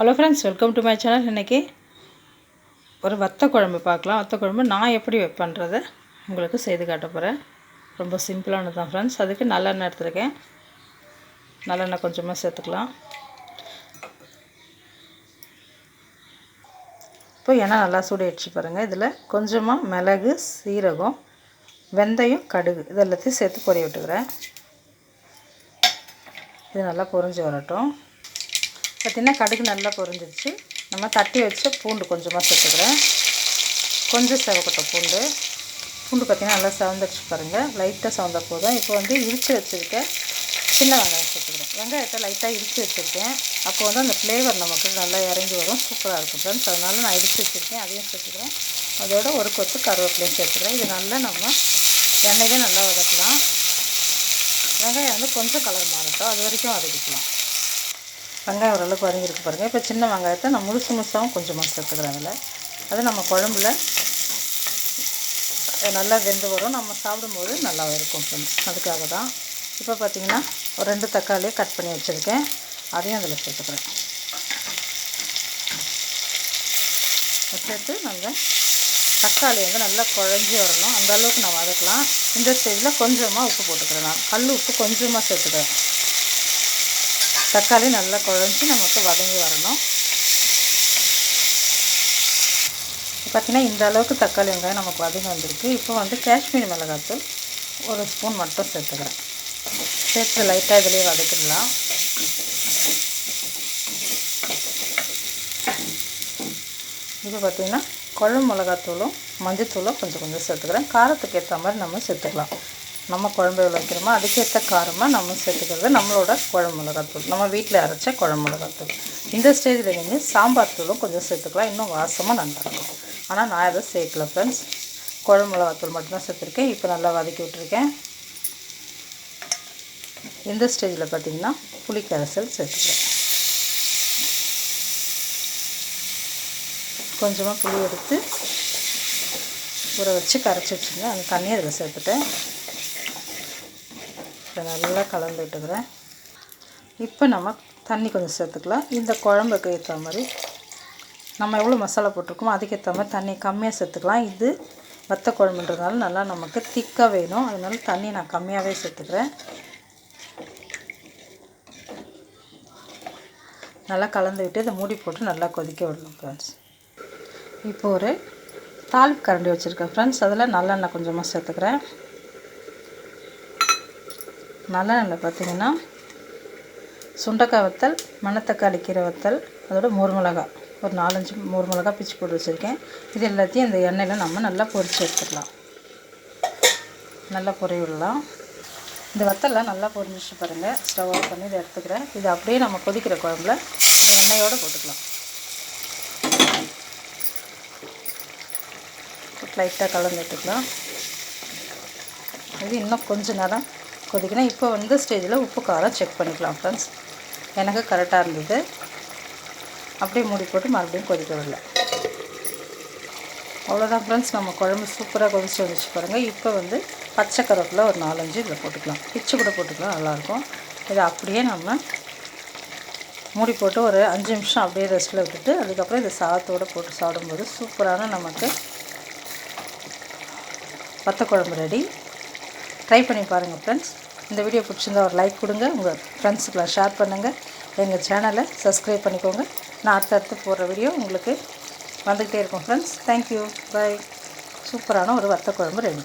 Hello friends welcome to my channel இன்றைக்கி ஒரு வத்த குழம்பு பார்க்கலாம். வத்த குழம்பு நான் எப்படி வைப்பேன்றதை உங்களுக்கு செய்து காட்ட போகிறேன் ரொம்ப சிம்பிளானது தான் ஃப்ரெண்ட்ஸ் அதுக்கு நல்லெண்ணெய் எடுத்துருக்கேன். நல்லெண்ணெய் கொஞ்சமாக சேர்த்துக்கலாம். இப்போ எண்ணெய் நல்லா சூடாயிடுச்சு பாருங்கள் இதில் கொஞ்சமாக மிளகு சீரகம் வெந்தயம் கடுகு இது எல்லாத்தையும் சேர்த்து பொரிய விட்டுக்கிறேன். இது நல்லா பொரிஞ்சு வரட்டும். பார்த்திங்கன்னா கடுகு நல்லா பொரிஞ்சிருச்சு. நம்ம தட்டி வச்ச பூண்டு கொஞ்சமாக சேர்த்துக்கிறேன். கொஞ்சம் செவக்கட்ட பூண்டு. பூண்டு பார்த்திங்கன்னா நல்லா செவந்துருச்சு பாருங்கள் லைட்டாக செவந்த போதும். இப்போ வந்து இழுத்து வச்சுருக்கேன் சின்ன வெங்காயம் சேர்த்துக்கிறேன். வெங்காயத்தை லைட்டாக இழுத்து வச்சுருக்கேன். அப்போ வந்து அந்த ஃப்ளேவர் நமக்கு நல்லா இறங்கி வரும். சூப்பராக இருக்கும் ஃப்ரெண்ட்ஸ் அதனால் நான் இழுத்து வச்சுருக்கேன். அதையும் சேர்த்துக்கிறேன். அதோட ஒரு கொத்து கருவேப்பிலையும் சேர்த்துக்கிறேன். இது நல்லா நம்ம எண்ணெயிலே நல்லா வதக்கலாம். வெங்காயம் வந்து கொஞ்சம் கலர் மாறட்டும். அது வரைக்கும் வதக்கிக்கலாம். வெங்காயம் ஓரளவுக்கு வதங்கிருக்கு பாருங்கள் இப்போ சின்ன வெங்காயத்தை நான் முழுசு முழுசாகவும் கொஞ்சமாக சேர்த்துக்கிறேன் அதில். அது நம்ம குழம்புல நல்லா வெந்து வரும். நம்ம சாப்பிடும்போது நல்லா இருக்கும் அதுக்காக தான் இப்போ பார்த்திங்கன்னா ஒரு ரெண்டு தக்காளியை கட் பண்ணி வச்சுருக்கேன். அதையும் அதில் சேர்த்துக்கிறேன். சேர்த்து நாங்கள் தக்காளி வந்து நல்லா குழஞ்சி வரணும். அந்தளவுக்கு நான் வதக்கலாம். இந்த ஸ்டேஜில் கொஞ்சமாக உப்பு போட்டுக்கிறேன் நான். கல் உப்பு கொஞ்சமாக சேர்த்துக்கிறேன். தக்காளி நல்லா குழஞ்சி நமக்கு வதங்கி வரணும். பார்த்திங்கன்னா இந்த அளவுக்கு தக்காளி வெங்காயம் நமக்கு வதங்கி வந்திருக்கு. இப்போ வந்து காஷ்மீர் மிளகாத்தூள் ஒரு ஸ்பூன் மட்டும் சேர்த்துக்கிறேன். சேர்த்து லைட்டாக இதிலே வதக்கிடலாம். இப்போ பார்த்திங்கன்னா குழம்பு மிளகாத்தூளும் மஞ்சத்தூளும் கொஞ்சம் கொஞ்சம் சேர்த்துக்கிறேன். காரத்துக்கு ஏற்ற மாதிரி நம்ம சேர்த்துக்கலாம். நம்ம குழம்பு எவ்வளோ வைக்கிறோமோ அதுக்கேற்ற காரமாக நம்ம சேர்த்துக்கிறது நம்மளோட குழம்பு மிளகாத்தூள். நம்ம வீட்டில் அரைச்ச குழம்பு மிளகாத்தூள். இந்த ஸ்டேஜில் நீங்கள் சாம்பார் தூளும் கொஞ்சம் சேர்த்துக்கலாம். இன்னும் வாசமாக நல்லாயிருக்கும். ஆனால் நான் அதை சேர்க்கல ஃப்ரெண்ட்ஸ் குழம்பு மிளகாத்தூள் மட்டும்தான் சேர்த்துருக்கேன். இப்போ நல்லா வதக்கி விட்டுருக்கேன். இந்த ஸ்டேஜில் பார்த்திங்கன்னா புளிக்கரைசல் சேர்த்துக்கிறேன். கொஞ்சமாக புளி எடுத்து ஊற வச்சு கரைச்சி வச்சுருந்தேன். அந்த தண்ணியை அதில் சேர்த்துட்டேன். இதை நல்லா கலந்து விட்டுக்கிறேன். இப்போ நம்ம தண்ணி கொஞ்சம் சேர்த்துக்கலாம். இந்த குழம்புக்கு ஏற்ற மாதிரி நம்ம எவ்வளோ மசாலா போட்டிருக்கோமோ அதுக்கேற்ற மாதிரி தண்ணி கம்மியாக சேர்த்துக்கலாம். இது வத்த குழம்புன்றதுனால நல்லா நமக்கு திக்காக வேணும். அதனால தண்ணி நான் கம்மியாகவே சேர்த்துக்கிறேன். நல்லா கலந்து விட்டு இதை மூடி போட்டு நல்லா கொதிக்க விடணும் ஃப்ரெண்ட்ஸ் இப்போ ஒரு தாளிப்பு கரண்டி வச்சுருக்கேன் ஃப்ரெண்ட்ஸ் அதில் நல்லெண்ணெய் கொஞ்சமாக சேர்த்துக்கிறேன். நல்லெண்ணெயில் பார்த்திங்கன்னா சுண்டக்காய் வத்தல் மணத்தக்காளி கீரை வத்தல் அதோட முருமிளகா ஒரு நாலஞ்சு முருமிளகாய் பிச்சு போட்டு வச்சுருக்கேன். இது எல்லாத்தையும் இந்த எண்ணெயில் நம்ம நல்லா பொரித்து எடுத்துக்கலாம். நல்லா பொறி விடலாம். இந்த வத்தல்லாம் நல்லா பொரிஞ்சிச்சு பாருங்கள் ஸ்டவ் ஆஃப் பண்ணி இதை எடுத்துக்கிறேன். இது அப்படியே நம்ம கொதிக்கிற குழம்புல இந்த எண்ணெயோடு போட்டுக்கலாம். லைட்டாக கலந்து விட்டுக்கலாம் இது இன்னும் கொஞ்சம் நேரம் கொதிக்கணும். இப்போ வந்து ஸ்டேஜில் உப்பு காரம் செக் பண்ணிக்கலாம் ஃப்ரெண்ட்ஸ் எனக்கு கரெக்டாக இருந்தது. அப்படியே மூடி போட்டு மறுபடியும் கொதிக்க விடல. அவ்வளோதான் ஃப்ரெண்ட்ஸ் நம்ம குழம்பு சூப்பராக கொதிச்சு வந்துச்சு பாருங்கள் இப்போ வந்து பச்சை கருவேப்பில் ஒரு நாலஞ்சு இதில் போட்டுக்கலாம். பிச்சு கூட போட்டுக்கலாம் நல்லாயிருக்கும். இதை அப்படியே நம்ம மூடி போட்டு ஒரு அஞ்சு நிமிஷம் அப்படியே ரெஸ்ட்டில் விட்டுட்டு அதுக்கப்புறம் இதை சாதத்தோடு போட்டு சாப்பிடும்போது சூப்பரான நமக்கு வத்த குழம்பு ரெடி ட்ரை பண்ணி பாருங்கள் ஃப்ரெண்ட்ஸ் இந்த வீடியோ பிடிச்சிருந்தா ஒரு லைக் கொடுங்க. உங்கள் ஃப்ரெண்ட்ஸுக்கெலாம் ஷேர் பண்ணுங்கள் எங்கள் சேனலை சப்ஸ்கிரைப் பண்ணிக்கோங்க. நான் அடுத்தடுத்து போடுற வீடியோ உங்களுக்கு வந்துக்கிட்டே இருக்கும் ஃப்ரெண்ட்ஸ் தேங்க்யூ பாய் சூப்பரான ஒரு வத்த குழம்பு ரெடி